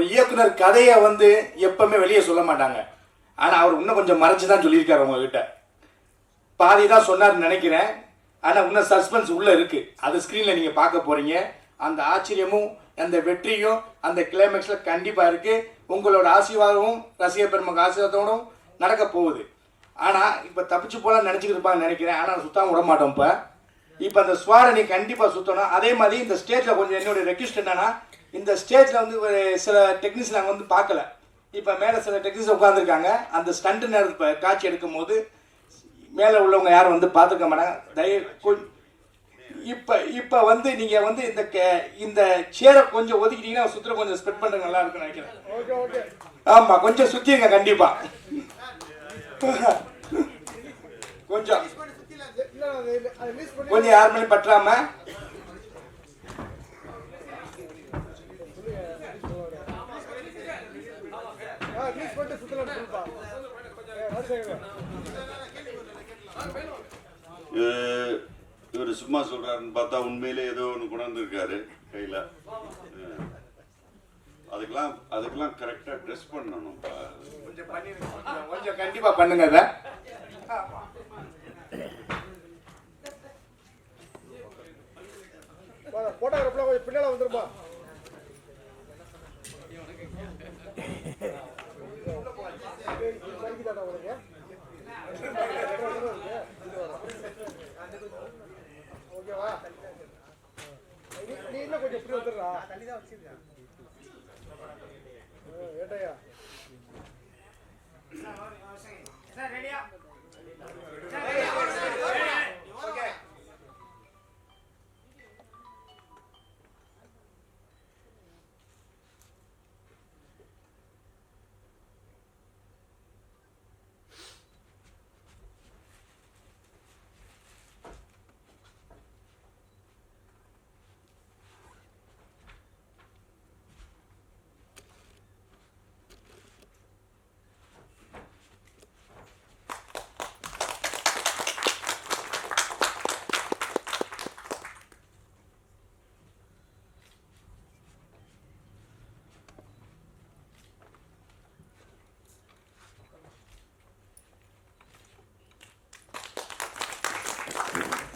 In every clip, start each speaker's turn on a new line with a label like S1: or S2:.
S1: ஒரு இயக்குனர் கதையை வந்து எப்பவுமே வெளியே சொல்ல மாட்டாங்க. ஆனால் அவர் இன்னும் கொஞ்சம் மறைச்சு தான் சொல்லியிருக்காரு உங்ககிட்ட. பாதி தான் சொன்னார்னு நினைக்கிறேன். ஆனால் இன்னும் சஸ்பென்ஸ் உள்ளே இருக்குது அது ஸ்க்ரீனில் நீங்கள் பார்க்க போகிறீங்க அந்த ஆச்சரியமும் அந்த வெற்றியும் அந்த கிளைமேக்ஸில் கண்டிப்பாக இருக்குது உங்களோட ஆசீர்வாதமும் ரசிகர் பெருமக்கு ஆசீர்வாதத்தோடும் நடக்க போகுது. ஆனால் இப்போ தப்பிச்சு போகலான்னு நினச்சிக்கிட்டு இருப்பான்னு நினைக்கிறேன். ஆனால் சுத்தாம விட மாட்டோம் இப்போ. இப்போ அந்த ஸ்வாரை நீ கண்டிப்பாக சுற்றணும் அதே மாதிரி இந்த ஸ்டேஜில் கொஞ்சம் என்னுடைய ரெக்வஸ்ட் என்னன்னா இந்த ஸ்டேஜில் வந்து ஒரு சில டெக்னிக்ஸ் நாங்கள் வந்து பார்க்கல. இப்போ மேலே சில டெக்னிக்ஸ் உட்காந்துருக்காங்க அந்த ஸ்டண்ட் நேரத்து காட்சி எடுக்கும் போது மேலே உள்ளவங்க யாரும் வந்து பார்த்துக்க மாட்டாங்க. தயவு இப்போ இப்போ வந்து நீங்கள் வந்து இந்த இந்த சேரை கொஞ்சம் ஒதுக்கிட்டீங்கன்னா சுற்றுல கொஞ்சம் ஸ்ப்ரெட் பண்ணுறது நல்லா இருக்கும்னு நினைக்கிறேன். ஆமாம் கொஞ்சம் சுற்றிங்க கண்டிப்பாக கொஞ்சம். கொஞ்சம் யார் மேலேயும் பற்றாம
S2: இவர் சும்மா சொல்றாருன்னு பார்த்தா உண்மையிலே ஏதோ ஒன்று கொண்டாந்துருக்காரு கையில். அதுக்கெல்லாம் அதுக்கெல்லாம் கரெக்டாக ட்ரெஸ் பண்ணணும்ப்பா.
S1: கொஞ்சம் கொஞ்சம், கண்டிப்பாக பண்ணுங்க
S3: கொஞ்சம் பின்னால வந்துருப்பா ஓகேவா நீ நீ இன்னும் கொஞ்சம் இப்படி வந்துடுறா ஆ, ஏட்டையா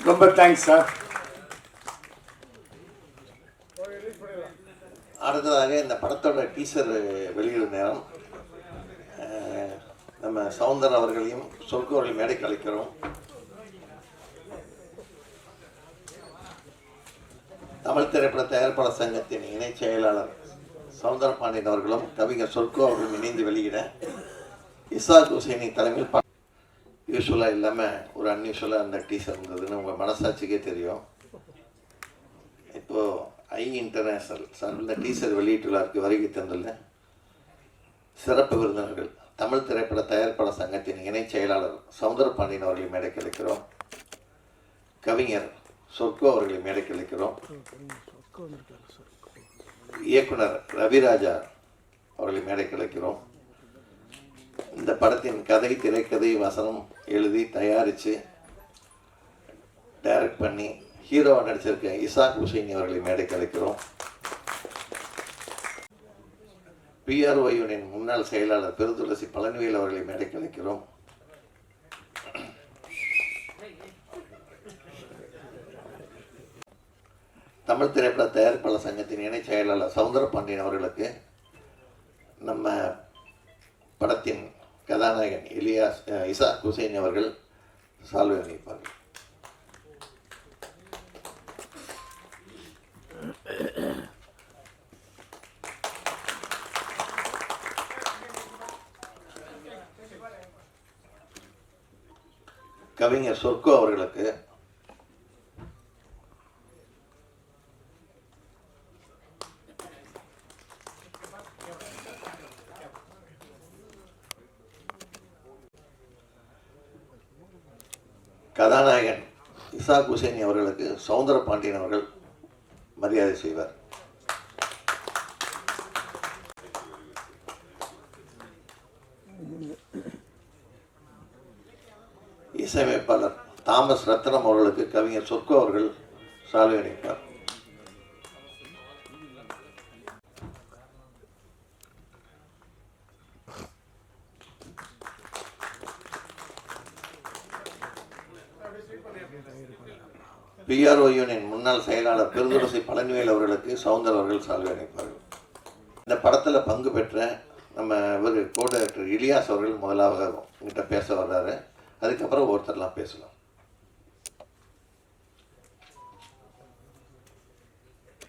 S1: ரொம்ப தேங்க்ஸ் சார்
S4: அடுத்ததாக இந்த படத்தோட டீசர் வெளியிடும் நேரம். நம்ம சவுந்தர் அவர்களையும் சொர்க்கு மேடைக்கு அழைக்கிறோம். தமிழ் திரைப்பட தயாரிப்பாளர் சங்கத்தின் இணைச் செயலாளர் சவுந்தர பாண்டியன் அவர்களும் கவிஞர் சொர்க்கு அவர்களும் இணைந்து வெளியிட இசாக் ஹுசைனின் தலைமையில் யூஸ்வலாக இல்லாமல் ஒரு அன்யூஸ்வலாக அந்த டீசர் இருந்ததுன்னு உங்கள் மனசாட்சிக்கே தெரியும். இப்போது ஐ இன்டர்நேஷனல் சார்பில் இந்த டீசர் வெளியீட்டுள்ளார்க்கு வருகை தந்துள்ள சிறப்பு விருந்தினர்கள் தமிழ் திரைப்பட தயாரிப்பாளர் சங்கத்தின் இணைச் செயலாளர் சவுந்தர பாண்டியன் அவர்களை மேடைக்கு அழைக்கிறோம். கவிஞர் சொர்க்கோ அவர்களை மேடைக்கு அழைக்கிறோம். இயக்குனர் ரவிராஜா அவர்களை மேடைக்கு அழைக்கிறோம். இந்த படத்தின் கதை திரைக்கதை வசனம் எழுதி தயாரித்து டைரக்ட் பண்ணி ஹீரோவாக நடிச்சிருக்க இசாக் ஹுசைன் அவர்களை மேடை கலைக்கிறோம் பிஆர்ஓ யூனியன் முன்னாள் செயலாளர் பெருதுளசி பழனிவேல் அவர்களை மேடை கலைக்கிறோம் தமிழ் திரைப்பட தயாரிப்பாளர் சங்கத்தின் இணைச் செயலாளர் சவுந்தர பாண்டியன் அவர்களுக்கு நம்ம படத்தின் கதாநாயகன் இலியாஸ் இசா இசாக் ஹுசைன் அவர்கள் சால்வை அணிவிப்பார்கள். கவிஞர் சொர்க்கோ அவர்களுக்கு கதாநாயகன் இசாக் ஹுசைனி அவர்களுக்கு சவுந்தர பாண்டியன் அவர்கள் மரியாதை செய்வார். இசையமைப்பாளர் தாமஸ் ரத்னம் அவர்களுக்கு கவிஞர் சொர்க்கோ அவர்கள் சால்வை அணிப்பார் பிஆர்ஓ யூனியன் முன்னாள் செயலாளர் பெருந்துரசி பழனிவேல் அவர்களுக்கு சவுந்தர் அவர்கள் சால்வை அடைப்பார்கள் இந்த படத்தில் பங்கு பெற்ற நம்ம இவர் கோ டைரக்டர் இலியாஸ் அவர்கள் முதலாக கிட்ட பேச வர்றாரு. அதுக்கப்புறம் ஒருத்தர்லாம் பேசலாம்.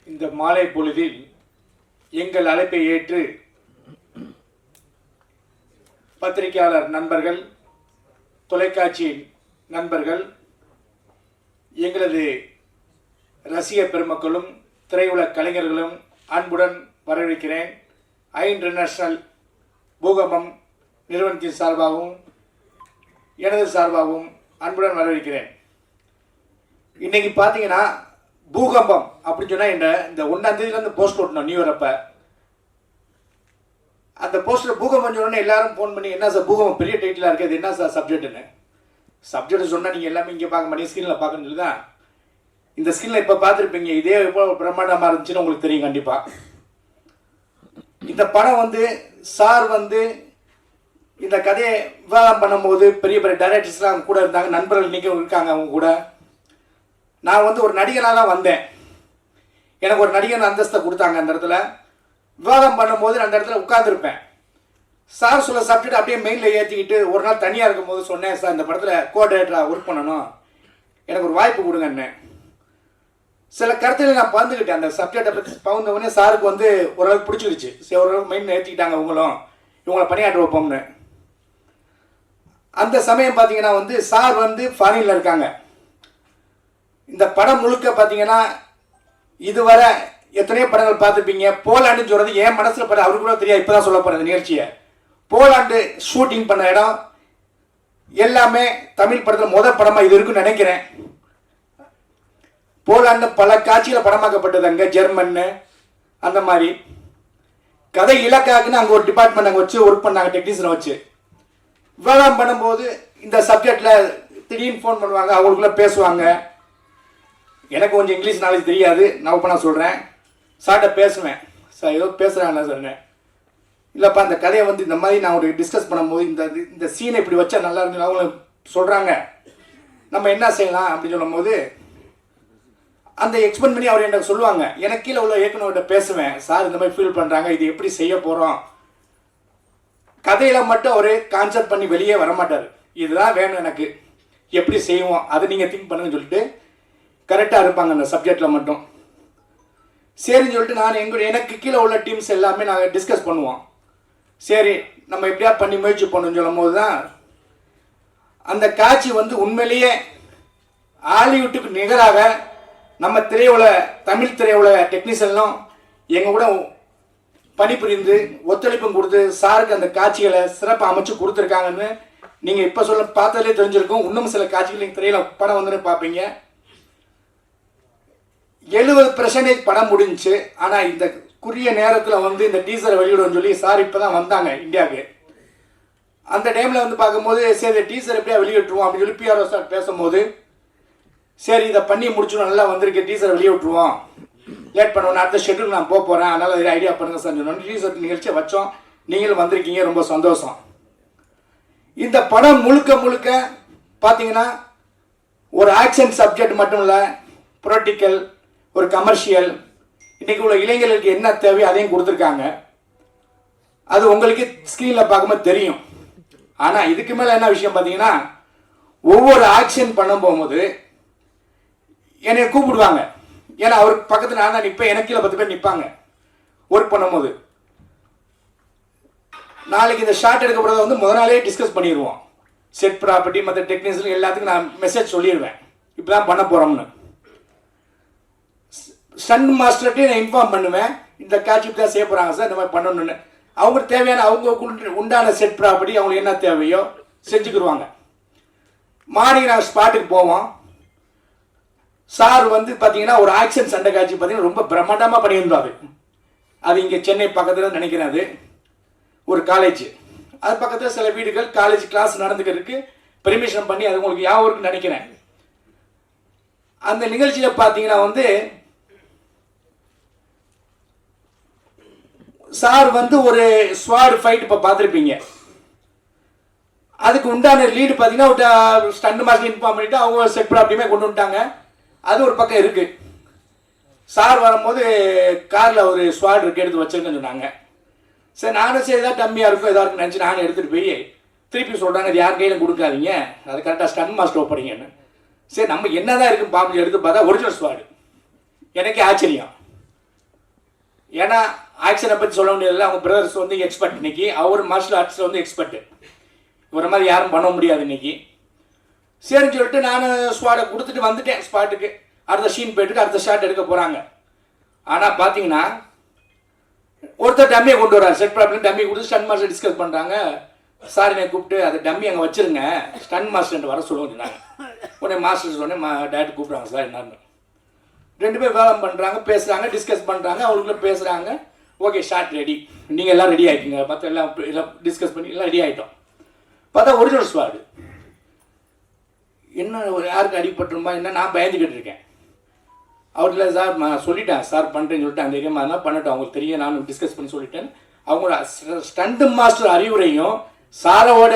S1: இந்த மாலை பொழுதில் எங்கள் அழைப்பை ஏற்று பத்திரிகையாளர் நண்பர்கள் தொலைக்காட்சி நண்பர்கள் எங்களது ரசிக பெருமக்களும் திரையுலக கலைஞர்களும் அன்புடன் வரவேற்கிறேன். ஐ இன்டர்நேஷ்னல் பூகம்பம் நிறுவனத்தின் சார்பாகவும் எனது சார்பாகவும் அன்புடன் வரவேற்கிறேன். இன்னைக்கு பார்த்தீங்கன்னா பூகம்பம் அப்படின்னு சொன்னால் என்ன இந்த ஒன்றாம் தேதியிலேருந்து போஸ்ட் ஓட்டணும் நியூ இயர் அப்போ. அந்த போஸ்ட்டில் பூகம்பம் சொன்னோன்னே எல்லாரும் ஃபோன் பண்ணி என்ன சார் பூகம்பம் பெரிய டைட்டிலாக இருக்குது அது என்ன சார் சப்ஜெக்ட்டுன்னு சப்ஜெக்ட் சொன்னால் நீங்கள் எல்லாமே இங்கே பார்க்க மாட்டீங்க. ஸ்க்ரீனில் பார்க்கணும்னு சொல்லி தான் இந்த ஸ்க்ரீனில் இப்போ பார்த்துருப்பீங்க இதே இப்போ பிரம்மாண்டமாக இருந்துச்சுன்னு உங்களுக்கு தெரியும் கண்டிப்பாக இந்த படம் வந்து சார் வந்து இந்த கதையை விவாதம் பண்ணும்போது பெரிய பெரிய டைரக்டர்ஸ்லாம் கூட இருந்தாங்க நண்பர்கள் இன்றைக்கும் இருக்காங்க அவங்க கூட. நான் வந்து ஒரு நடிகனாக தான் வந்தேன். எனக்கு ஒரு நடிகன் அந்தஸ்தை கொடுத்தாங்க அந்த இடத்துல. விவாதம் பண்ணும்போது நான் அந்த இடத்துல உட்காந்துருப்பேன் சார் சொல்ல சப்ஜெக்ட் அப்படியே மெயிலில் ஏற்றிக்கிட்டு ஒரு நாள் தனியாக இருக்கும்போது சொன்னேன் சார் இந்த படத்தில் கோ டேரக்டராக ஒர்க் பண்ணணும். எனக்கு ஒரு வாய்ப்பு கொடுங்கன்னு சில கருத்துல நான் பகிர்ந்துக்கிட்டேன் அந்த சப்ஜெக்டை பற்றி பகிர்ந்தவொடனே சாருக்கு வந்து ஓரளவுக்கு பிடிச்சிருச்சு. சரி ஓரளவுக்கு மெயின் ஏற்றிக்கிட்டாங்க அவங்களும். இவங்களை பணியாற்ற வைப்போம்னு. அந்த சமயம் பார்த்தீங்கன்னா வந்து சார் வந்து ஃபாரினில் இருக்காங்க. இந்த படம் முழுக்க பார்த்தீங்கன்னா இதுவரை எத்தனையோ படங்கள் பார்த்துருப்பீங்க. போலான்னு சொல்கிறது என் மனசில் படம் அவருக்கு கூட தெரியாது. இப்போ தான் சொல்ல போகிறேன் இந்த நிகழ்ச்சியை. போலாண்டு ஷூட்டிங் பண்ண இடம். எல்லாமே தமிழ் படத்தில் முதல் படமாக இது இருக்குன்னு நினைக்கிறேன். போலாண்டு பல காட்சியில் படமாக்கப்பட்டது அங்கே ஜெர்மன்னு அந்த மாதிரி. கதை இலக்காக்குன்னு அங்கே ஒரு டிபார்ட்மெண்ட் அங்கே வச்சு ஒர்க் பண்ணாங்க டெக்னீஷியனை வச்சு. விவாதம் பண்ணும்போது இந்த சப்ஜெக்டில் திடீர்னு ஃபோன் பண்ணுவாங்க அவங்களுக்குள்ள பேசுவாங்க. எனக்கு கொஞ்சம் இங்கிலீஷ் நாலேஜ் தெரியாது. நான் இப்போ நான் சொல்கிறேன் சார்கிட்ட பேசுவேன். சார் ஏதோ பேசுகிறாங்கண்ணா சொன்னேன் இல்லைப்பா அந்த கதையை வந்து இந்த மாதிரி நான் ஒரு டிஸ்கஸ் பண்ணும்போது இந்த இந்த சீனை இப்படி வச்சா நல்லா இருந்து அவங்க சொல்கிறாங்க நம்ம என்ன செய்யலாம் அப்படின்னு சொல்லும்போது அந்த எக்ஸ்பிளைன் பண்ணி அவர் எனக்கு சொல்லுவாங்க. எனக்கு கீழே உள்ள இயக்குனர்கிட்ட பேசுவேன். சார் இந்த மாதிரி ஃபீல் பண்ணுறாங்க இது எப்படி செய்ய போகிறோம் கதையில் மட்டும் அவர் கான்செப்ட் பண்ணி வெளியே வர மாட்டார் இதுதான் வேணும் எனக்கு. எப்படி செய்வோம்? அதை நீங்கள் திங்க் பண்ணுங்கன்னு சொல்லிட்டு கரெக்டாக இருப்பாங்க அந்த சப்ஜெக்டில் மட்டும். சரின்னு சொல்லிட்டு நான் எங்களுடைய எனக்கு கீழே உள்ள டீம்ஸ் எல்லாமே நாங்கள் டிஸ்கஸ் பண்ணுவோம். சரி நம்ம எப்படியா பண்ணி முயற்சி பண்ணணும்னு சொல்லும் போது தான் அந்த காட்சி வந்து உண்மையிலேயே ஹாலிவுட்டுக்கு நிகராக நம்ம திரையுல தமிழ் திரையுல டெக்னீஷியனும் எங்கள் கூட பணிபுரிந்து ஒத்துழைப்பும் கொடுத்து சாருக்கு அந்த காட்சிகளை சிறப்பாக அமைச்சு கொடுத்துருக்காங்கன்னு நீங்கள் இப்போ சொல்ல பார்த்ததுலேயே தெரிஞ்சிருக்கும். இன்னும் சில காட்சிகள் நீங்கள் திரையில படம் வந்துன்னு பார்ப்பீங்க. எழுபது பர்சன்டேஜ் படம் முடிஞ்சுச்சு ஆனால் இந்த குறிய நேரத்தில் வந்து இந்த டீசரை வெளியிடுவோம்னு சொல்லி சார் இப்போ தான் வந்தாங்க இந்தியாவுக்கு. அந்த டைமில் வந்து பார்க்கும்போது சரி டீசர் எப்படியா வெளியிட்டுருவோம் அப்படின்னு சொல்லி பிஆர்ஓ சார் பேசும்போது சரி இதை பண்ணி முடிச்சிடும் நல்லா வந்திருக்கு டீசரை வெளியிட்டுருவோம். லேட் பண்ணுவோம் அடுத்த ஷெட்யூல் நான் போக போகிறேன் அதனால் இதில் ஐடியா பண்ணுங்க சார் சொன்னோம். டீசர் நிகழ்ச்சியை வச்சோம். நீங்களும் வந்திருக்கீங்க ரொம்ப சந்தோஷம். இந்த படம் முழுக்க முழுக்க பார்த்தீங்கன்னா ஒரு ஆக்ஷன் சப்ஜெக்ட் மட்டும் இல்லை பொலிட்டிக்கல் ஒரு கமர்ஷியல் இன்னைக்கு உள்ள இளைஞர்களுக்கு என்ன தேவையோ அதையும் கொடுத்துருக்காங்க. அது உங்களுக்கு ஸ்க்ரீனில் பார்க்கும்போது தெரியும். ஆனால் இதுக்கு மேலே என்ன விஷயம் பார்த்தீங்கன்னா ஒவ்வொரு ஆக்ஷன் பண்ணும் போகும்போது என்னை கூப்பிடுவாங்க. ஏன்னா அவருக்கு பக்கத்தில் நான் தான் நிற்பேன் எனக்கு கீழே பத்து பேர் நிற்பாங்க ஒர்க் பண்ணும்போது. நாளைக்கு இந்த ஷார்ட் எடுக்கப்படுறத வந்து முத நாளே டிஸ்கஸ் பண்ணிடுவோம். செட் ப்ராப்பர்ட்டி மற்ற டெக்னீஷியன் எல்லாத்துக்கும் நான் மெசேஜ் சொல்லிடுவேன். இப்படி தான் பண்ண போகிறோம்னு சன் மாஸ்டர்கிட்டே நான் இன்ஃபார்ம் பண்ணுவேன். இந்த காட்சி தான் செய்ய போகிறாங்க சார் இந்த மாதிரி பண்ணணும்னு. அவங்களுக்கு தேவையான அவங்க உண்டான செட் ப்ராப்பர்ட்டி அவங்களுக்கு என்ன தேவையோ செஞ்சுக்கிடுவாங்க மார்னிங் நாங்கள் ஸ்பாட்டுக்கு போவோம். சார் வந்து பார்த்தீங்கன்னா ஒரு ஆக்ஷன் சண்டை காட்சி பார்த்தீங்கன்னா ரொம்ப பிரம்மாண்டமாக பண்ணியிருந்தாரு. அது இங்கே சென்னை பக்கத்தில் நினைக்கிறேன் அது. ஒரு காலேஜ் அது பக்கத்தில் சில வீடுகள் காலேஜ் கிளாஸ் நடந்துக்கிறதுக்கு பெர்மிஷன் பண்ணி அது உங்களுக்கு யாவருக்கு நினைக்கிறேன். அந்த நிகழ்ச்சியில் பார்த்தீங்கன்னா வந்து சார் வந்து ஒரு ஸ்வாடு ஃபைட் இப்போ பார்த்துருப்பீங்க. அதுக்கு உண்டான லீடு பார்த்தீங்கன்னா ஸ்டண்ட் மாஸ்டர் இன்ஃபார்ம் பண்ணிட்டு அவங்க செட் அப்படியுமே கொண்டு வந்துட்டாங்க. அது ஒரு பக்கம் இருக்குது சார் வரும்போது காரில் ஒரு ஸ்வாட் இருக்கு எடுத்து வச்சிருக்கேன்னு சொன்னாங்க. சரி நானும் சரி ஏதாவது டம்மியாக இருக்கும் ஏதாவது நினச்சி நானும் எடுத்துகிட்டு போய் திருப்பி சொல்கிறாங்க அது யார் கையிலும் கொடுக்காதீங்க. அது கரெக்டாக ஸ்டன் மாஸ்டர் ஒப்படைங்கன்னு சரி நம்ம என்னதான் இருக்குன்னு பாம்பு எடுத்து பார்த்தா ஒரிஜினல் ஸ்வாடு எனக்கே ஆச்சரியம். ஏன்னா ஆக்ஷனை பற்றி சொல்ல முடியாதுல்ல அவங்க பிரதர்ஸ் வந்து எக்ஸ்பர்ட் இன்னைக்கு. அவர் மார்ஷல் ஆர்ட்ஸில் வந்து எக்ஸ்பர்ட்டு இவரை மாதிரி யாரும் பண்ண முடியாது இன்னைக்கு. சரின்னு சொல்லிட்டு நான் ஸ்பாட்டை கொடுத்துட்டு வந்துட்டேன் ஸ்பாட்டுக்கு அடுத்த ஷீன் போயிட்டு அடுத்த ஷாட் எடுக்க போகிறாங்க ஆனால் பார்த்தீங்கன்னா ஒருத்தர் டம்மியை கொண்டு வரார். செட் ப்ராப்ளம் டம்மி கொடுத்து ஸ்டன் மாஸ்டர் டிஸ்கஸ் பண்ணுறாங்க சார் என்னை கூப்பிட்டு அதை டம்மி அங்கே வச்சுருங்க. ஸ்டன் மாஸ்டர் வர சொல்லுவோம் சொன்னாங்க. உடனே மாஸ்டர் சொன்னேன் மா டேட் கூப்பிட்றாங்க சார் என்னன்னு. ரெண்டு பேர் வேலை பண்ணுறாங்க பேசுகிறாங்க டிஸ்கஸ் பண்ணுறாங்க அவங்களுக்குள்ள பேசுகிறாங்க ஓகே ஷார்ட் ரெடி நீங்கள் எல்லாம் ரெடி ஆகிட்டீங்க பார்த்தா எல்லாம் எல்லாம் டிஸ்கஸ் பண்ணி எல்லாம் ரெடி ஆகிட்டோம் பார்த்தா ஒரிஜினல் ஸ்வாடு என்ன ஒரு யாருக்கு அடிபட்டுருமா என்ன நான் பயந்துக்கிட்டு இருக்கேன். அவர்ல சார் நான் சொல்லிட்டேன் சார் பண்ணுறேன்னு சொல்லிட்டு அந்த ஏரியா தான் பண்ணட்டும். அவங்களுக்கு தெரியும் நானும் டிஸ்கஸ் பண்ணி சொல்லிட்டேன். அவங்களோட ஸ்டண்ட் மாஸ்டர் அறிவுரையும் சாரோட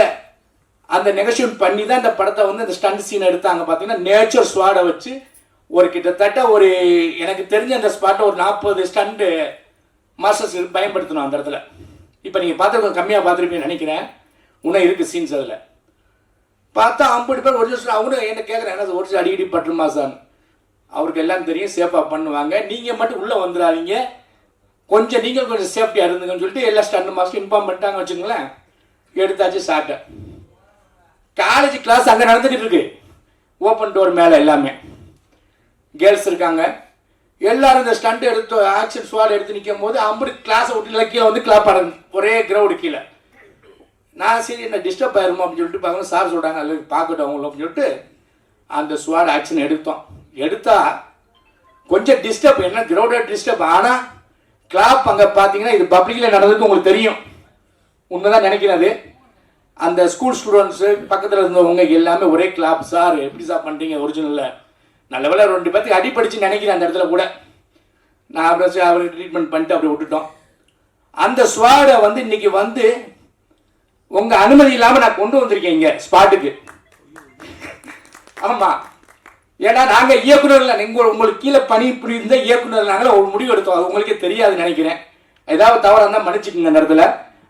S1: அந்த நெகோஷியேட் பண்ணி தான் இந்த படத்தை வந்து இந்த ஸ்டண்ட் சீன் எடுத்தாங்க. பார்த்தீங்கன்னா நேச்சர் ஸ்வாடை வச்சு ஒரு கிட்டத்தட்ட ஒரு எனக்கு தெரிஞ்ச அந்த ஸ்பாட்டை ஒரு நாற்பது ஸ்டண்டு மாஸ்டர்ஸ் பயன்படுத்தணும் அந்த இடத்துல. இப்போ நீங்கள் பார்த்துருக்கோம் கம்மியாக பார்த்துருப்பீங்கன்னு நினைக்கிறேன். இன்னும் இருக்குது சீன்ஸ் அதில். பார்த்தா ஐம்பது பேர் ஒரிஜினல் அவனும் என்ன கேட்குறேன் என்ன ஒரிஜினல் அடிக்கடி பட்டுருமா சார்? அவருக்கு எல்லாம் தெரியும் சேஃபாக பண்ணுவாங்க. நீங்கள் மட்டும் உள்ளே வந்துடாதீங்க. கொஞ்சம் நீங்கள் கொஞ்சம் சேஃப்டியாக இருந்துங்கன்னு சொல்லிட்டு எல்லா ஸ்டண்ட் மாஸ்டர் இன்ஃபார்ம் பண்ணிட்டாங்க வச்சுங்களேன் எடுத்தாச்சு சாட்டை காலேஜ் கிளாஸ் அங்கே நடந்துக்கிட்டு இருக்கு. ஓப்பன் டோர் மேலே எல்லாமே. கேர்ள்ஸ் இருக்காங்க. எல்லாரும் இந்த ஸ்டண்ட் எடுத்து ஆக்ஷன் ஸ்வாட் எடுத்து நிற்கும் போது ஐம்பது கிளாஸை விட்டு கீழே வந்து கிளாப் ஆடுங்க ஒரே கிரவுடு கீழே. நான் சரி என்ன டிஸ்டர்ப் ஆயிருமோ அப்படின்னு சொல்லிட்டு பார்க்கணும். சார் சொல்கிறாங்க அல்லது பார்க்கட்டும் அவங்கள அப்படின்னு சொல்லிட்டு அந்த ஸ்வாட் ஆக்ஷன் எடுத்தோம். எடுத்தா கொஞ்சம் டிஸ்டர்ப் என்ன கிரௌடட் டிஸ்டர்ப் ஆனால் கிளாப் அங்கே பார்த்தீங்கன்னா இது பப்ளிக்கில் நடந்ததுக்கு உங்களுக்கு தெரியும். உண்மைதான் நினைக்கிறது அந்த ஸ்கூல் ஸ்டூடெண்ட்ஸு பக்கத்தில் இருந்தவங்க எல்லாமே ஒரே கிளாப் சார் எப்படி சார் பண்ணுறீங்க ஒரிஜினலில் நல்லவேளை ரெண்டு பேர்த்துக்கு அடிப்படிச்சு நினைக்கிறேன் அந்த இடத்துல கூட. நான் அப்புறம் அவரை அவருக்கு ட்ரீட்மெண்ட் பண்ணிட்டு அப்படி விட்டுட்டோம். அந்த ஸ்வாடை வந்து இன்னைக்கு வந்து உங்க அனுமதி இல்லாம நான் கொண்டு வந்திருக்கேன் இங்க ஸ்பாட்டுக்கு ஆமா ஏன்னா நாங்க இயக்குனர்ல நீங்கள் உங்களுக்கு கீழே பணி புரிந்த இயக்குனர் நாங்களே ஒரு முடிவு எடுத்தோம். அது உங்களுக்கே தெரியாதுன்னு நினைக்கிறேன். ஏதாவது தவறா இருந்தால் மன்னிச்சுக்கோங்க அந்த இடத்துல.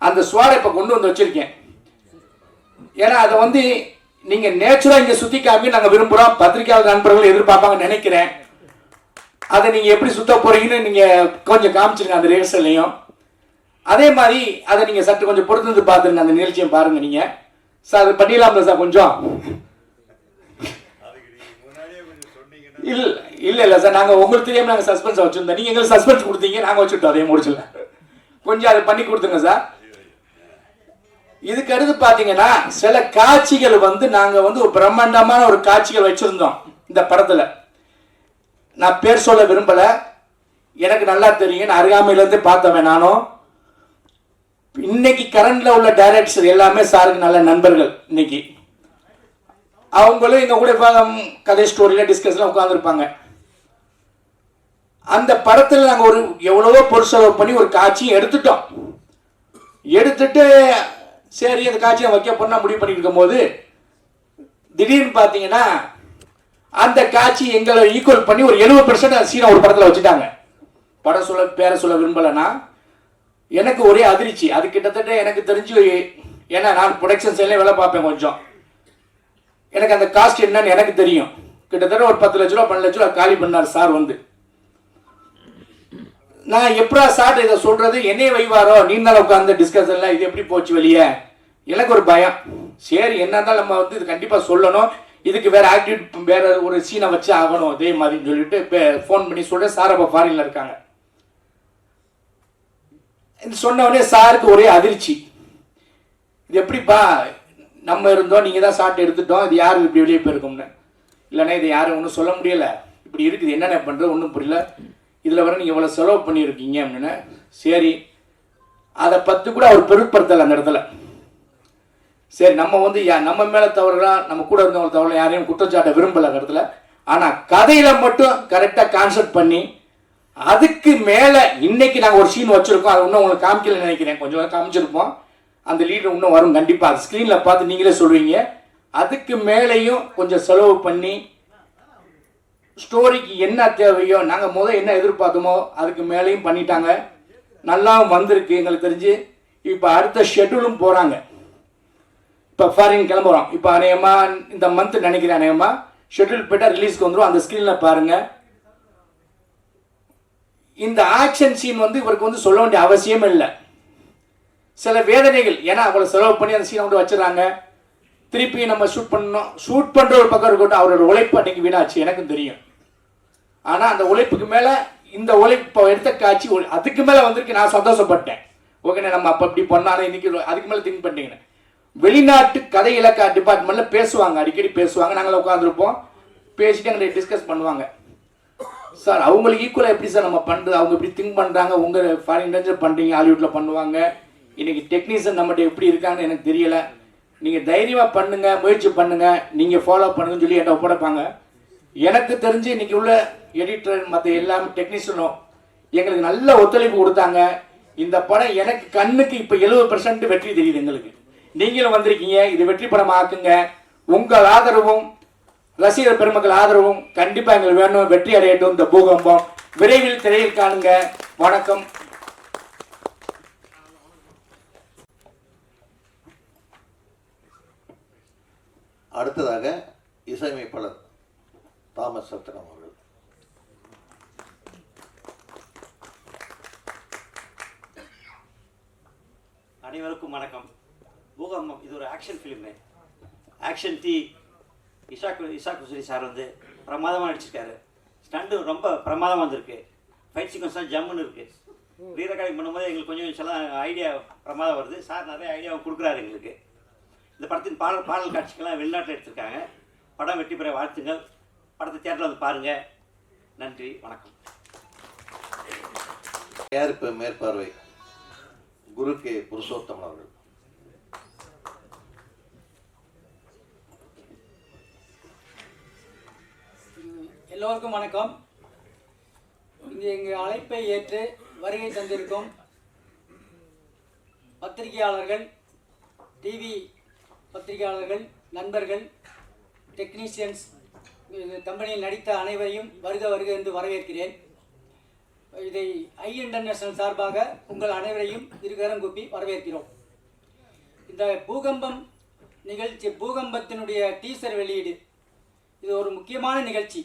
S1: அந்த ஸ்வாடை இப்ப கொண்டு வந்து வச்சிருக்கேன். ஏன்னா அதை வந்து நீங்க நேச்சுரா இங்க சுத்தி காமி நாங்க விரும்புறோம். பத்திரிகையாளர் நண்பர்கள் எதிர்பார்ப்பாங்க நினைக்கிறேன். அதை நீங்க எப்படி சுத்த போறீங்கன்னு நீங்க கொஞ்சம் காமிச்சிருங்க அந்த ரிஹர்சல்லையும் அதே மாதிரி அதை நீங்க சற்று கொஞ்சம் பொறுத்து பார்த்துருங்க அந்த நிகழ்ச்சியை பாருங்க நீங்க. சார் அது பண்ணிடலாம்ல சார் கொஞ்சம்? இல்ல இல்ல இல்ல சார் நாங்க உங்களுக்கு தெரியாம நாங்க சஸ்பென்ஸ் வச்சிருந்தோம். நீங்க எங்களுக்கு சஸ்பென்ஸ் கொடுத்தீங்க நாங்க வச்சுட்டோம். அதே முடிச்சல கொஞ்சம் அதை பண்ணி கொடுத்துருங்க சார். இதுக்கு அடுத்து பாத்தீங்கன்னா சில காட்சிகள் வந்து நாங்க வந்து ஒரு பிரம்மாண்டமான ஒரு காட்சிகள் வச்சிருந்தோம் இந்த படத்துல. நான் பேர் சொல்ல விரும்பல. எனக்கு நல்லா தெரியும். நான் அருகாமையிலேருந்து பார்த்தவன் நானும். இன்னைக்கு கரண்ட்ல உள்ள டைரக்டர் எல்லாமே சாருக்கு நல்ல நண்பர்கள் இன்னைக்கு. அவங்களும் எங்க கூட கதை ஸ்டோரியில டிஸ்கஸ்லாம் உட்காந்துருப்பாங்க அந்த படத்தில் நாங்கள் ஒரு எவ்வளவோ பொருட்செலவு பண்ணி ஒரு காட்சியை எடுத்துட்டோம். எடுத்துட்டு சரி அந்த காட்சியை வைக்க பொண்ணா முடிவு பண்ணிட்டு இருக்கும்போது திடீர்னு பார்த்தீங்கன்னா அந்த காட்சி எங்களை ஈக்குவல் பண்ணி ஒரு எழுபது பெர்சன்ட் சீனை ஒரு படத்தில் வச்சுட்டாங்க. படம் சொல்ல பேரை சொல்ல விரும்பலைன்னா எனக்கு ஒரே அதிர்ச்சி. அது கிட்டத்தட்ட எனக்கு தெரிஞ்சு ஏன்னா நான் ப்ரொடக்ஷன் சைட்லேயே வேலை பார்ப்பேன் கொஞ்சம். எனக்கு அந்த காஸ்ட் என்னன்னு எனக்கு தெரியும். கிட்டத்தட்ட ஒரு பத்து லட்ச ரூபா பன்னெண்டு லட்ச ரூபா காலி பண்ணார் சார் வந்து. நான் எப்படா சார் இதை சொல்றது? என்னைய வைவாரோ? நீ தான் உட்காந்து டிஸ்கஷன்ல இது எப்படி போச்சு வெளியே? எனக்கு ஒரு பயம். சரி என்ன நம்ம வந்து இது கண்டிப்பாக சொல்லணும். இதுக்கு வேற ஆக்டிவிட்டி வேற ஒரு சீனை வச்சு ஆகணும். அதே மாதிரின்னு சொல்லிட்டு ஃபோன் பண்ணி சொல்றேன். சார் அப்போ ஃபாரின்ல இருக்காங்க. இது சொன்ன உடனே சாருக்கு ஒரே அதிர்ச்சி. இது எப்படிப்பா? நம்ம இருந்தோம் நீங்கள் தான் சாப்பிட்டு எடுத்துட்டோம். இது யாருக்கு இப்படி வெளியே போயிருக்கோம்னு. இல்லைன்னா இது யாரும் ஒன்றும் சொல்ல முடியல. இப்படி இருக்குது. என்னென்ன பண்ணுறது ஒன்றும் புரியல. இதில் வர நீங்கள் இவ்வளோ செலவு பண்ணியிருக்கீங்க அப்படின்னா சரி அதை பற்றி கூட அவர் பெருட்படுத்தலை அந்த இடத்துல. சரி நம்ம வந்து யா- நம்ம மேலே தவறுறா நம்ம கூட இருந்தவங்க தவறு யாரையும் குற்றச்சாட்ட விரும்பலை அந்த இடத்துல. ஆனால் கதையில் மட்டும் கரெக்டாக கான்செப்ட் பண்ணி அதுக்கு மேலே இன்னைக்கு நாங்கள் ஒரு சீன் வச்சுருக்கோம். அது இன்னும் உங்களுக்கு காமிக்கல நினைக்கிறேன். கொஞ்சம் காமிச்சிருப்போம். அந்த லீடர் இன்னும் வரும் கண்டிப்பாக அது ஸ்க்ரீனில் பார்த்து நீங்களே சொல்லுவீங்க. அதுக்கு மேலேயும் கொஞ்சம் செலவு பண்ணி ஸ்டோரிக்கு என்ன தேவையோ நாங்கள் முதல் என்ன எதிர்பார்த்தோமோ அதுக்கு மேலேயும் பண்ணிட்டாங்க. நல்லாவும் வந்திருக்கு எங்களுக்கு தெரிஞ்சு. இப்போ அடுத்த ஷெட்யூலும் போகிறாங்க இப்போ ஃபாரின் கிளம்புறோம். இப்போ அநேகமாக இந்த மந்த் நினைக்கிறேன் அநேகமாக ஷெட்யூல் போயிட்டால் ரிலீஸ்க்கு வந்துடும் அந்த ஸ்க்ரீனில் பாருங்கள் இந்த ஆக்ஷன் சீன் வந்து இவருக்கு வந்து சொல்ல வேண்டிய அவசியம் இல்லை. சில வேதனைகள் ஏன்னா அவ்வளோ செலவு பண்ணி அந்த சீனை வந்து வச்சுறாங்க திருப்பி நம்ம ஷூட் பண்ணோம் ஷூட் பண்ணுற ஒரு பக்கம் இருக்கட்டும் அவரோட உழைப்பு அன்னைக்கு வீணாச்சு. எனக்கும் தெரியும். ஆனால் அந்த உழைப்புக்கு மேலே இந்த உழைப்பு எடுத்த காட்சி ஒ- அதுக்கு மேலே வந்திருக்கு நான் சந்தோஷப்பட்டேன். ஓகேண்ணே நம்ம அப்போ இப்படி பண்ணாலும் இன்னைக்கு அதுக்கு மேலே திங்க் பண்ணிட்டீங்கண்ணே வெளிநாட்டு கதை இலக்கா டிபார்ட்மெண்ட்டில் பேசுவாங்க அடிக்கடி பேசுவாங்க. நாங்கள் உட்காந்துருப்போம் பேசிட்டு எங்களை டிஸ்கஸ் பண்ணுவாங்க. சார் அவங்களுக்கு ஈக்குவலாக எப்படி சார் நம்ம பண்ணுறது அவங்க எப்படி திங்க் பண்ணுறாங்க உங்கள் ஃபாரின் ரேஞ்சர் பண்ணுறீங்க ஹாலிவுட்டில் பண்ணுவாங்க. இன்னைக்கு டெக்னீஷியன் நம்மகிட்ட எப்படி இருக்காங்கன்னு எனக்கு தெரியலை. நீங்கள் தைரியமாக பண்ணுங்கள் முயற்சி பண்ணுங்கள் நீங்கள் ஃபாலோ பண்ணுங்கன்னு சொல்லி என்கிட்ட ஒப்படைப்பாங்க. எனக்கு தெரிஞ்சு இன்னைக்கு உள்ள எடிட்டர் மற்ற எல்லாமே டெக்னீஷியனும் எங்களுக்கு நல்ல ஒத்துழைப்பு கொடுத்தாங்க. இந்த படம் எனக்கு கண்ணுக்கு இப்போ எழுபது வெற்றி தெரியுது எங்களுக்கு. நீங்களும் வந்திருக்கீங்க. இது வெற்றி படம் ஆக்குங்க உங்கள் ஆதரவும் ரசிகர் பெருமக்கள் ஆதரவும் கண்டிப்பாக எங்களுக்கு வேணும். வெற்றி அடையட்டும். இந்த பூகம்பம் விரைவில் திரையில் காணுங்க. வணக்கம்.
S4: அடுத்ததாக இசையமைப்பாளர் தாமஸ் சத்திரம் அவர்கள்.
S5: அனைவருக்கும் வணக்கம். பூகம்பம் இது ஒரு ஆக்ஷன் ஃபிலிமு ஆக்ஷன் டி இஷாக் இஷாக் குசரி சார் வந்து பிரமாதமாக நடிச்சிருக்காரு. ஸ்டண்டு ரொம்ப பிரமாதமாக வந்திருக்கு. ஃபைட் சீக்வன்ஸ்லாம் ஜம்முன்னு இருக்குது ரீ ரெக்கார்டிங் பண்ணும்போது எங்களுக்கு கொஞ்சம் சில ஐடியா பிரமாதம் வருது. சார் நிறைய ஐடியாவை கொடுக்குறாரு எங்களுக்கு. இந்த படத்தின் பாடல் பாடல் காட்சிகள்லாம் வெளிநாட்டில் எடுத்திருக்காங்க. படம் வெற்றி பெற வாழ்த்துங்கள். படத்தை தேட்டரில் வந்து பாருங்கள் நன்றி வணக்கம்.
S4: தயாரிப்பு மேற்பார்வை குரு கே புருஷோத்தமன் அவர்கள்.
S6: எல்லோருக்கும் வணக்கம். இங்கே எங்கள் அழைப்பை ஏற்று வருகை தந்திருக்கும் பத்திரிகையாளர்கள் டிவி பத்திரிகையாளர்கள் நண்பர்கள் டெக்னீஷியன்ஸ் கம்பெனியில் நடித்த அனைவரையும் வருக வருக என்று வரவேற்கிறேன். இதை ஐ இன்டர்நேஷனல் சார்பாக உங்கள் அனைவரையும் இருகரம் கூப்பி வரவேற்கிறோம். இந்த பூகம்பம் நிகழ்ச்சி பூகம்பத்தினுடைய டீசர் வெளியீடு இது ஒரு முக்கியமான நிகழ்ச்சி.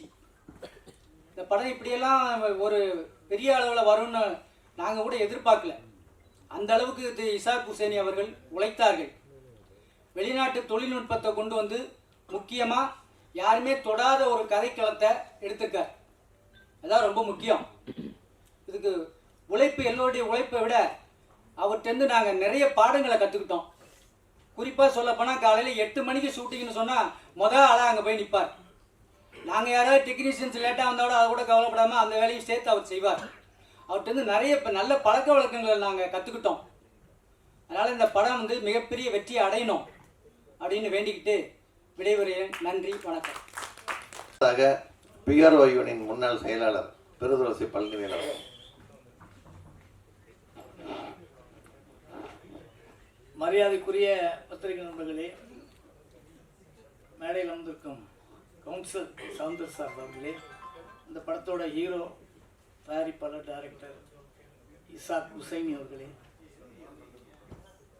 S6: இந்த படம் இப்படியெல்லாம் ஒரு பெரிய அளவில் வரும்னு நாங்கள் கூட எதிர்பார்க்கல. அந்த அளவுக்கு இது இசாக் ஹுசேனி அவர்கள் உழைத்தார்கள். வெளிநாட்டு தொழில்நுட்பத்தை கொண்டு வந்து முக்கியமாக யாருமே தொடாத ஒரு கதைக்களத்தை எடுத்துக்க அதான் ரொம்ப முக்கியம். இதுக்கு உழைப்பு எல்லோருடைய உழைப்பை விட அவர்கிட்டருந்து நாங்கள் நிறைய பாடங்களை கற்றுக்கிட்டோம் குறிப்பாக சொல்லப்போனால் காலையில் எட்டு மணிக்கு ஷூட்டிங்னு சொன்னால் மொதல் ஆளாக அங்கே போய் நிற்பார் நாங்கள் யாராவது டெக்னீஷியன்ஸ் லேட்டாக வந்தோட அதை கூட கவலைப்படாமல் அந்த வேலையும் சேர்த்து அவர் செய்வார். அவர்கிட்ட நிறைய இப்போ நல்ல பழக்க வழக்கங்களை நாங்கள் கற்றுக்கிட்டோம் அதனால் இந்த படம் வந்து மிகப்பெரிய வெற்றி அடையணும் அப்படின்னு வேண்டிக்கிட்டு விடைபெறுகிறேன். நன்றி வணக்கம்.
S4: பிஆர்ஓ யூனியன் முன்னாள் செயலாளர் பெருதுரசி பழனிவேல் அவர்கள்.
S7: மரியாதைக்குரிய பத்திரிகை நண்பர்களே மேடையில் வந்திருக்கும் கவுன்சில் சவுந்தர் சார் அவர்களே இந்த படத்தோட ஹீரோ தயாரிப்பாளர் டைரக்டர் இசாக் ஹுசைனி அவர்களே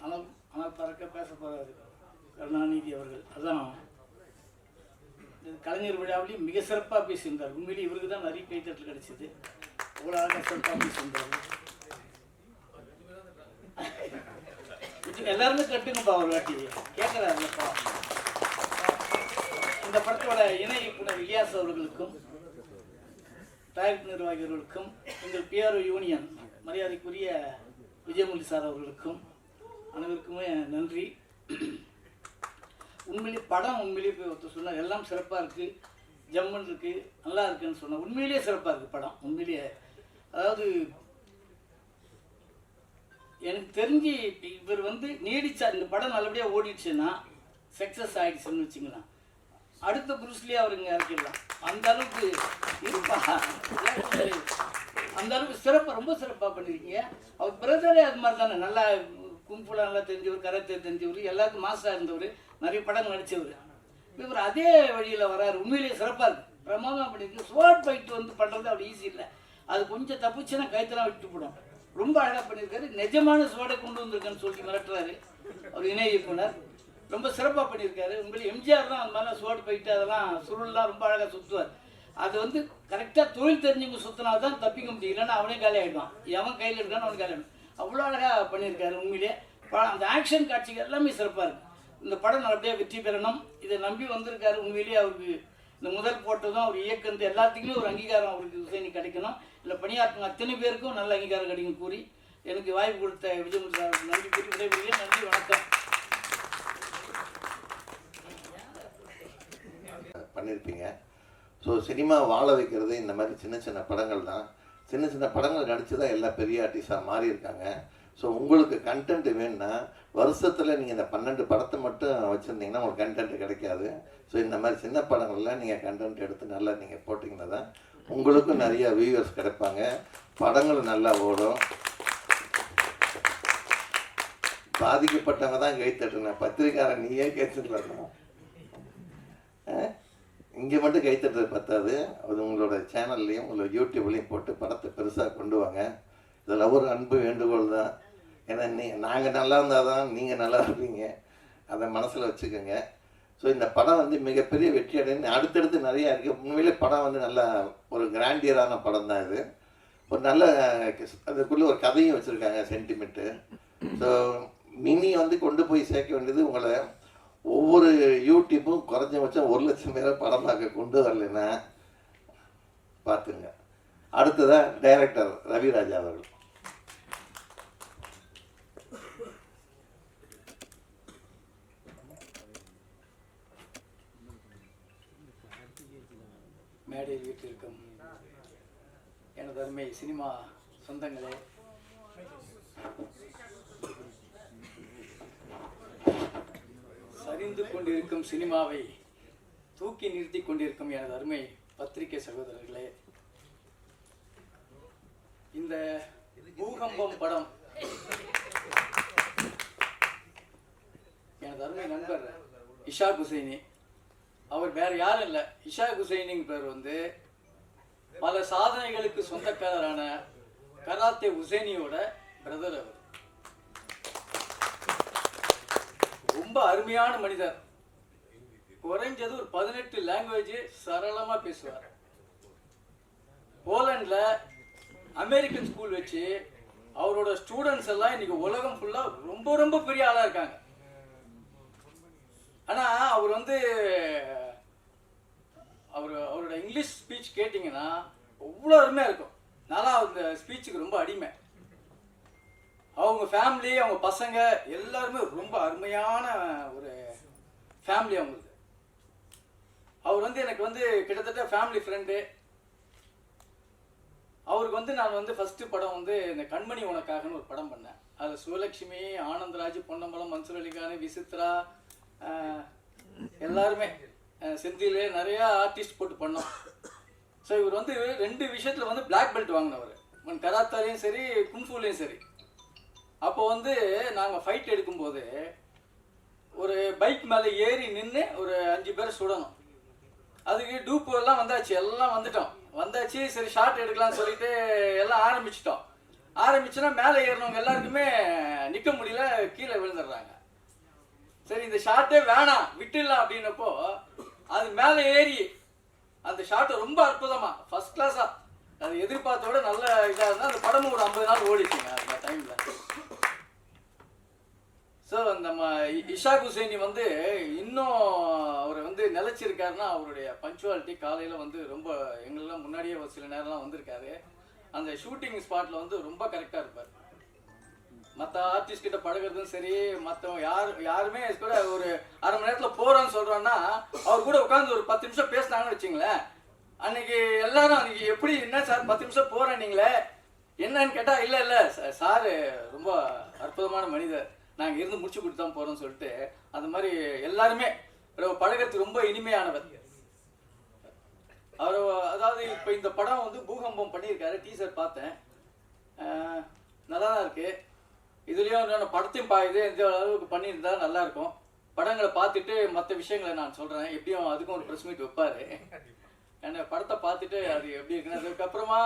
S7: ஆனால் ஆனால் பறக்க பேச போகிறாரு கருணாநிதி அவர்கள். அதான் கலைஞர் விழாவிலையும் மிக சிறப்பாக பேசியிருந்தார் உண்மையிலேயே இவருக்கு தான் நிறைய கைத்தட்டல் கிடைச்சிது. அவ்வளோ அழகாக சிறப்பாக பேசியிருந்தார் எல்லாருமே கட்டுங்கப்பா ஒரு வாட்டி. கேட்குறாருப்பா இந்த படத்தோட இணை இயக்குனர் இலியாஸ் அவர்களுக்கும் தயாரிப்பு நிர்வாகிகளுக்கும் எங்கள் பிஆர்ஓ யூனியன் மரியாதைக்குரிய விஜயமுரளி சார் அவர்களுக்கும் அனைவருக்குமே நன்றி. உண்மையிலேயே படம் உண்மையிலேயே போய் ஒருத்தர் சொன்னார் எல்லாம் சிறப்பாக இருக்குது ஜம்முன்னு இருக்குது நல்லா இருக்குன்னு சொன்னால் உண்மையிலேயே சிறப்பாக இருக்குது படம் உண்மையிலேயே அதாவது எனக்கு தெரிஞ்சு இவர் வந்து நீடிச்சா இந்த படம் நல்லபடியாக ஓடிடுச்சுன்னா சக்ஸஸ் ஆகிடுச்சுன்னு வச்சுக்கலாம். அடுத்த புருஸ்லேயே அவருங்க இறக்கிடலாம். அந்த அளவுக்கு இருப்பா. அந்த அளவுக்கு சிறப்பாக ரொம்ப சிறப்பாக பண்ணியிருக்கீங்க. அவர் பிரதரே அது மாதிரி தானே நல்லா கும்பலாக நல்லா தெரிஞ்சவர் கரத்தை தெரிஞ்சவர் எல்லாருக்கும் மாஸ்டராக இருந்தவர். நிறைய படம் நடித்தவர் இவர் அதே வழியில் வராரு. உண்மையிலேயே சிறப்பாக இருக்குது பிரமாதம் பண்ணியிருக்கு ஸ்வாட் ஃபைட் வந்து பண்ணுறது அப்படி ஈஸி இல்லை. அது கொஞ்சம் தப்புச்சுன்னா கைத்தெல்லாம் விட்டு போடும். ரொம்ப அழகாக பண்ணியிருக்காரு நிஜமான ஸ்வாடை கொண்டு வந்திருக்கேன்னு சொல்லி மிரட்டுறாரு அவர் இணை இயக்குனர். ரொம்ப சிறப்பாக பண்ணியிருக்காரு உண்மையிலே எம்ஜிஆர் தான் அந்த மாதிரிலாம் ஸ்வாட் போயிட்டு அதெல்லாம் சுருள்லாம் ரொம்ப அழகாக சுற்றுவார் அது வந்து கரெக்டாக தொழில் தெரிஞ்சவங்க சுற்றினா தான் தப்பிக்க முடியும். இல்லைன்னா அவனே காலி ஆகிடுவான் எவன் கையில் இருக்கான்னு அவனுக்கு காலி ஆகிடும் அவ்வளோ அழகாக பண்ணியிருக்காரு உண்மையிலே. அந்த ஆக்ஷன் காட்சிகள் எல்லாமே சிறப்பாக இருக்குது இந்த படம் நல்லபடியாக வெற்றி பெறணும். இதை நம்பி வந்திருக்காரு உண்மையிலேயே அவருக்கு இந்த முதல் போட்டதும் அவர் இயக்கம் எல்லாத்துக்குமே ஒரு அங்கீகாரம் அவருக்கு உசைனி கிடைக்கணும். இல்லை பணியாற்றும் அத்தனை பேருக்கும் நல்ல அங்கீகாரம் கிடைக்கும் கூறி எனக்கு வாய்ப்பு கொடுத்த விஜயமுத்து சாருக்கு நன்றி கூறி விடைபெறுகிறேன். நன்றி வணக்கம்.
S4: பண்ணியிருப்பீங்க ஸோ சினிமா வாழ வைக்கிறது இந்த மாதிரி சின்ன சின்ன படங்கள் தான் சின்ன சின்ன படங்கள் நடித்து தான் எல்லா பெரிய ஆர்டிஸ்டாக மாறி இருக்காங்க ஸோ உங்களுக்கு கண்டென்ட் வேணும்னா வருஷத்தில் நீங்கள் இந்த பன்னெண்டு படத்தை மட்டும் வச்சுருந்தீங்கன்னா உங்களுக்கு கண்டென்ட் கிடைக்காது. ஸோ இந்த மாதிரி சின்ன படங்கள்லாம் நீங்கள் கண்டென்ட் எடுத்து நல்லா நீங்கள் போட்டிங்கன்னா தான் உங்களுக்கும் நிறையா வியூவர்ஸ் கிடைப்பாங்க. படங்களும் நல்லா ஓடும். பாதிக்கப்பட்டவங்க தான் கை தட்டுனேன் பத்திரிக்காரன் நீயே கேட்டுருக்கணும் இங்கே மட்டும் கைத்தட்டுறது பத்தாது. அது உங்களோட சேனல்லையும் உங்களோட யூடியூப்லேயும் போட்டு படத்தை பெருசாக கொண்டு வாங்க. இதில் ஒரு அன்பு வேண்டுகோள் தான். ஏன்னா நீ நாங்கள் நல்லா இருந்தால் தான் நீங்கள் நல்லா இருப்பீங்க. அதை மனசில் வச்சுக்கோங்க. ஸோ இந்த படம் வந்து மிகப்பெரிய வெற்றி அடைந்து அடுத்தடுத்து நிறையா இருக்குது உண்மையிலே படம் வந்து நல்ல ஒரு கிராண்டியரான படம் தான் இது. ஒரு நல்ல அதுக்குள்ளே ஒரு கதையும் வச்சுருக்காங்க சென்டிமெண்ட்டு ஸோ மினி வந்து கொண்டு போய் சேர்க்க வேண்டியது உங்களை ஒவ்வொரு யூடியூப்பும் குறைஞ்சபட்சம் ஒரு லட்சம் பேரை படமாக்க கொண்டு வரலைன்னா பார்த்துங்க. அடுத்ததாக டைரக்டர் ரவிராஜா அவர்கள்.
S8: மேடையில் வீட்டிற்கும் எனது அருமை சினிமா சொந்தங்களே. சரிந்து கொண்டிருக்கும் சினிமாவை தூக்கி நிறுத்தி கொண்டிருக்கும் எனது அருமை பத்திரிகை சகோதரர்களே இந்த பூகம்பம் படம் எனது அருமை நண்பர் இஷா குசைனி அவர் வேற யாரும் இல்லை. இஷா குசைனிங் பேர் வந்து பல சாதனைகளுக்கு சொந்தக்காரரான கராத்தே உசேனியோட பிரதர் அவர். ரொம்ப அருமையான மனிதர். குறைஞ்சது ஒரு பதினெட்டு லாங்குவேஜ் சரளமாக பேசுவார். போலண்டில் அமெரிக்கன் ஸ்கூல் வச்சு அவரோட ஸ்டூடெண்ட்ஸ் எல்லாம் இன்னைக்கு உலகம் ஃபுல்லாக ரொம்ப ரொம்ப பெரிய ஆளாக இருக்காங்க. ஆனா அவர் வந்து அவர் அவரோட இங்கிலீஷ் ஸ்பீச் கேட்டிங்கன்னா அவ்வளோ அருமையாக இருக்கும். நல்லா அந்த ஸ்பீச்சுக்கு ரொம்ப அடிமை. அவங்க ஃபேமிலி அவங்க பசங்க எல்லாருமே ரொம்ப அருமையான ஒரு ஃபேமிலி அவங்களுக்கு. அவர் வந்து எனக்கு வந்து கிட்டத்தட்ட ஃபேமிலி ஃப்ரெண்டு அவருக்கு வந்து நான் வந்து ஃபஸ்ட்டு படம் வந்து இந்த கண்மணி உனக்காகன்னு ஒரு படம் பண்ணேன். அதில் சிவலட்சுமி ஆனந்தராஜ் பொன்னம்பலம் மன்சூர் அலிகான் விசித்ரா எல்லாருமே செந்திலே நிறையா நிறைய ஆர்டிஸ்ட் போட்டு பண்ணோம். ஸோ இவர் வந்து ரெண்டு விஷயத்தில் வந்து பிளாக் பெல்ட் வாங்கினவர். கராத்தாலையும் சரி குன்ஃபூலையும் சரி. அப்போ வந்து நாங்கள் ஃபைட் எடுக்கும்போது ஒரு பைக் மேலே ஏறி நின்று ஒரு அஞ்சு பேர் சுடணும். அதுக்கு டூப்பு எல்லாம் வந்தாச்சு எல்லாம் வந்துட்டோம். வந்தாச்சு சரி ஷார்ட் எடுக்கலாம்னு சொல்லிட்டு எல்லாம் ஆரம்பிச்சிட்டோம். ஆரம்பிச்சுன்னா மேலே ஏறினவங்க எல்லாருக்குமே நிற்க முடியல கீழே விழுந்துடுறாங்க. சரி இந்த ஷார்ட்டே வேணாம் விட்டுடலாம் அப்படின்னப்போ அது மேலே ஏறி அந்த ஷார்ட்டை ரொம்ப அற்புதமாக ஃபர்ஸ்ட் கிளாஸாக அது எதிர்பார்த்த விட நல்ல இதாக இருந்தால் அந்த படமும் ஒரு ஐம்பது நாள் ஓடிச்சுங்க அந்த டைமில் ஸோ நம்ம இ- இஷாக் ஹுசைனி வந்து இன்னும் அவர் வந்து நிலைச்சிருக்காருன்னா அவருடைய பஞ்சுவாலிட்டி காலையில் வந்து ரொம்ப எங்களெலாம் முன்னாடியே ஒரு சில நேரம்லாம் வந்திருக்காரு. அந்த ஷூட்டிங் ஸ்பாட்டில் வந்து ரொம்ப கரெக்டாக இருப்பார். மற்ற ஆர்டிஸ்ட் கிட்ட பழகுறதும் சரி மற்றவங்க யார் யாருமே கூட ஒரு அரை மணி நேரத்தில் போகிறோன்னு சொல்கிறோன்னா அவர் கூட உட்காந்து ஒரு பத்து நிமிஷம் பேசினாங்கன்னு வச்சுங்களேன் அன்னைக்கு எல்லாரும் அன்னைக்கு எப்படி என்ன சார் பத்து நிமிஷம் போகிறேன் நீங்களே? என்னன்னு கேட்டால் இல்லை இல்லை சார் ரொம்ப அற்புதமான மனிதர். நாங்கள் இருந்து முடிச்சு கொடுத்து தான் போகிறோம்னு சொல்லிட்டு அந்த மாதிரி எல்லாருமே பழகிறதுக்கு பழகுறதுக்கு ரொம்ப இனிமையானவர். அவர் அதாவது இப்போ இந்த படம் வந்து பூகம்பம் பண்ணியிருக்காரு டீசர் பார்த்தேன். நல்லா தான் இருக்குது இதுலேயும் இன்னொன்று படத்தையும் பா இது இந்த அளவுக்கு பண்ணியிருந்தா நல்லாயிருக்கும். படங்களை பார்த்துட்டு மற்ற விஷயங்களை நான் சொல்கிறேன் எப்படியும் அதுக்கும் ஒரு ப்ரெஸ் மீட் வைப்பாரு.
S9: ஏன்னா படத்தை பார்த்துட்டு அது எப்படி இருக்குன்னு அதுக்கப்புறமா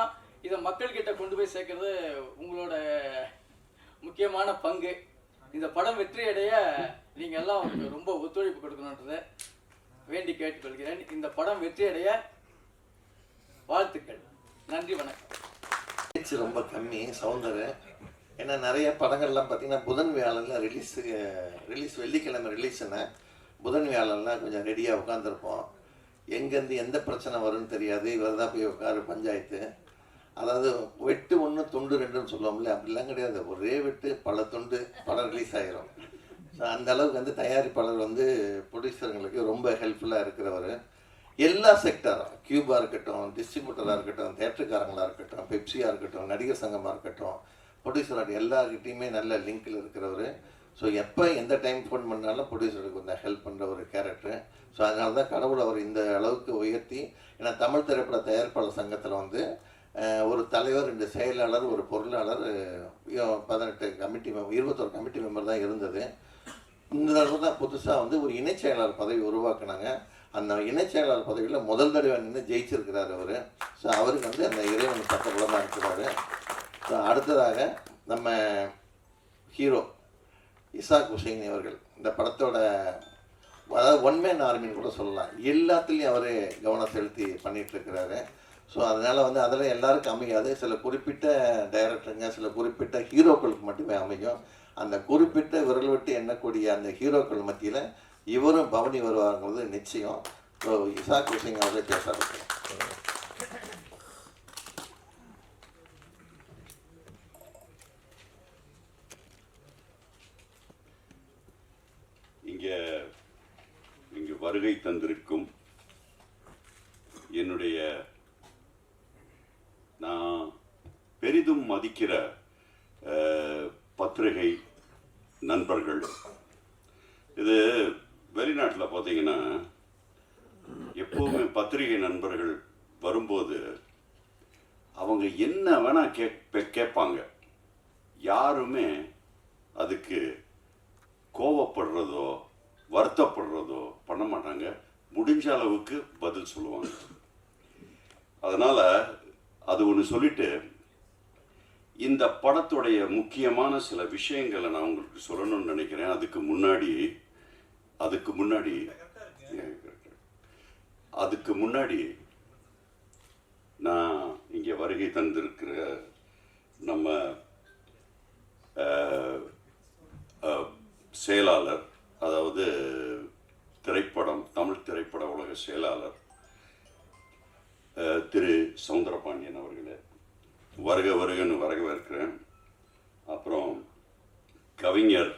S9: இதை மக்கள்கிட்ட கொண்டு போய் சேர்க்கறது உங்களோட முக்கியமான பங்கு. இந்த படம் வெற்றி அடைய நீங்கள் எல்லாம் ரொம்ப ஒத்துழைப்பு கொடுக்கணுன்றதை வேண்டி கேட்டுக்கொள்கிறேன். இந்த படம் வெற்றி அடைய வாழ்த்துக்கள். நன்றி வணக்கம்.
S4: ரொம்ப கம்மி சவுந்தர் ஏன்னா நிறைய படங்கள்லாம் பார்த்தீங்கன்னா புதன் வியாழனில் ரிலீஸ் ரிலீஸ் வெள்ளிக்கிழமை ரிலீஸ்னா புதன் வியாழன்லாம் கொஞ்சம் ரெடியாக உட்காந்துருப்போம் எங்கேருந்து எந்த பிரச்சனை வரும்னு தெரியாது. இவர் தான் போய் உட்காரு பஞ்சாயத்து. அதாவது வெட்டு ஒன்று துண்டு ரெண்டுன்னு சொல்லுவோம்ல அப்படிலாம் கிடையாது. ஒரே வெட்டு பல துண்டு படம் ரிலீஸ் ஆகிரும் ஸோ அந்த அளவுக்கு வந்து தயாரிப்பாளர் வந்து ப்ரொடியூசருங்களுக்கு ரொம்ப ஹெல்ப்ஃபுல்லாக இருக்கிறவர். எல்லா செக்டரும் கியூபாக இருக்கட்டும் டிஸ்ட்ரிபியூட்டராக இருக்கட்டும் தேட்டருக்காரங்களாக இருக்கட்டும் பெப்சியாக இருக்கட்டும் நடிகர் சங்கமாக இருக்கட்டும் ப்ரொடியூசர் எல்லாருக்கிட்டையுமே நல்ல லிங்க்கில் இருக்கிறவர். ஸோ எப்போ எந்த டைம் ஃபோன் பண்ணாலும் ப்ரொடியூசருக்கு கொஞ்சம் ஹெல்ப் பண்ணுற ஒரு கேரக்டர். ஸோ அதனால தான் கடவுள் அவர் இந்த அளவுக்கு உயர்த்தி ஏன்னா தமிழ் திரைப்பட தயாரிப்பாளர் சங்கத்தில் வந்து ஒரு தலைவர் ரெண்டு செயலாளர் ஒரு பொருளாளர் பதினெட்டு கமிட்டி மெம்பர் இருபத்தொரு கமிட்டி மெம்பர் தான் இருந்தது. இந்த தடவை தான் புதுசாக வந்து ஒரு இணைச் செயலாளர் பதவி உருவாக்குனாங்க. அந்த இணைச் செயலாளர் பதவியில் முதல் தடவை நின்று ஜெயிச்சிருக்கிறார் அவர். ஸோ அவருக்கு வந்து அந்த இறைவன் பக்கபலமாக இருக்கிறாரு அடுத்ததாக நம்ம ஹீரோ இசாக் ஹுசைன் அவர்கள். இந்த படத்தோட அதாவது ஒன் மேன் ஆர்மின்னு கூட சொல்லலாம். எல்லாத்துலேயும் அவர் கவனம் செலுத்தி பண்ணிகிட்ருக்கிறாரு ஸோ அதனால் வந்து அதில் எல்லாருக்கும் அமையாது. சில குறிப்பிட்ட டைரக்டருங்க சில குறிப்பிட்ட ஹீரோக்களுக்கு மட்டுமே அமையும். அந்த குறிப்பிட்ட விரல் விட்டு எண்ணக்கூடிய அந்த ஹீரோக்கள் மத்தியில் இவரும் பவனி வருவாருங்கிறது நிச்சயம். ஸோ இசாக் ஹுசைன் அவர்களே பேச
S2: இங்கே இங்கு வருகை தந்திருக்கும் என்னுடைய நான் பெரிதும் மதிக்கிற பத்திரிகை நண்பர்கள். இது வெளிநாட்டில் பார்த்தீங்கன்னா எப்போவுமே பத்திரிகை நண்பர்கள் வரும்போது அவங்க என்ன வேணால் கே கேட்பாங்க. யாருமே அதுக்கு கோவப்படுறதோ வருத்தப்படுறதோ பண்ண மாட்டாங்க. முடிஞ்ச அளவுக்கு பதில் சொல்லுவாங்க. அதனால் அது ஒன்று சொல்லிட்டு இந்த படத்துடைய முக்கியமான சில விஷயங்களை நான் உங்களுக்கு சொல்லணும்னு நினைக்கிறேன். அதுக்கு முன்னாடி அதுக்கு முன்னாடி அதுக்கு முன்னாடி நான் இங்கே வருகை தந்திருக்கிற நம்ம செயலாளர் அதாவது திரைப்படம் தமிழ் திரைப்பட உலக செயலாளர் திரு சவுந்தரபாண்டியன் அவர்களே. வருக வருகன்னு வரவேற்கிறேன். அப்புறம் கவிஞர்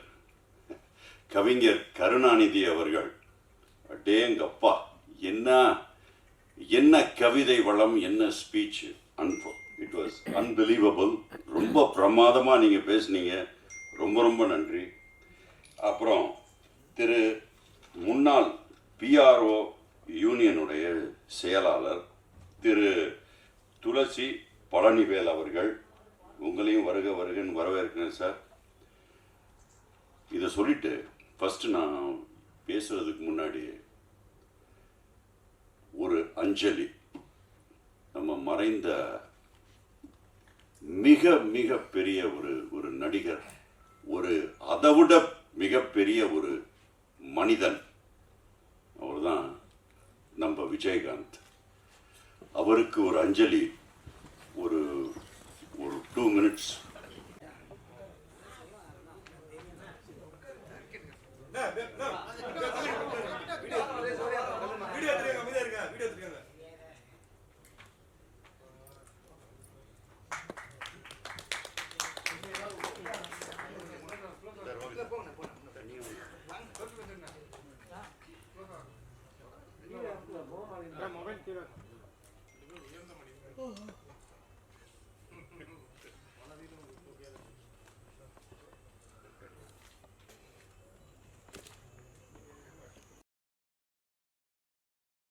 S2: கவிஞர் கருணாநிதி அவர்கள். அடேங்கப்பா என்ன என்ன கவிதை வளம் என்ன ஸ்பீச் அன்போ இட் வாஸ் அன்பிலீவபிள் ரொம்ப பிரமாதமாக நீங்கள் பேசுனீங்க. ரொம்ப ரொம்ப நன்றி. அப்புறம் திரு முன்னாள் பிஆர்ஓ யூனியனுடைய செயலாளர் திரு துளசி பழனிவேல் அவர்கள் உங்களையும் வருக வருகன்னு வரவேற்கிறேன் சார். இதை சொல்லிட்டு ஃபஸ்ட்டு நான் பேசுகிறதுக்கு முன்னாடி ஒரு அஞ்சலி நம்ம மறைந்த மிக மிக பெரிய ஒரு ஒரு நடிகர் ஒரு அதைவிட மிகப்பெரிய ஒரு மனிதன். அவர் தான் நம்ம விஜயகாந்த். அவருக்கு ஒரு அஞ்சலி ஒரு ஒரு டூ மினிட்ஸ்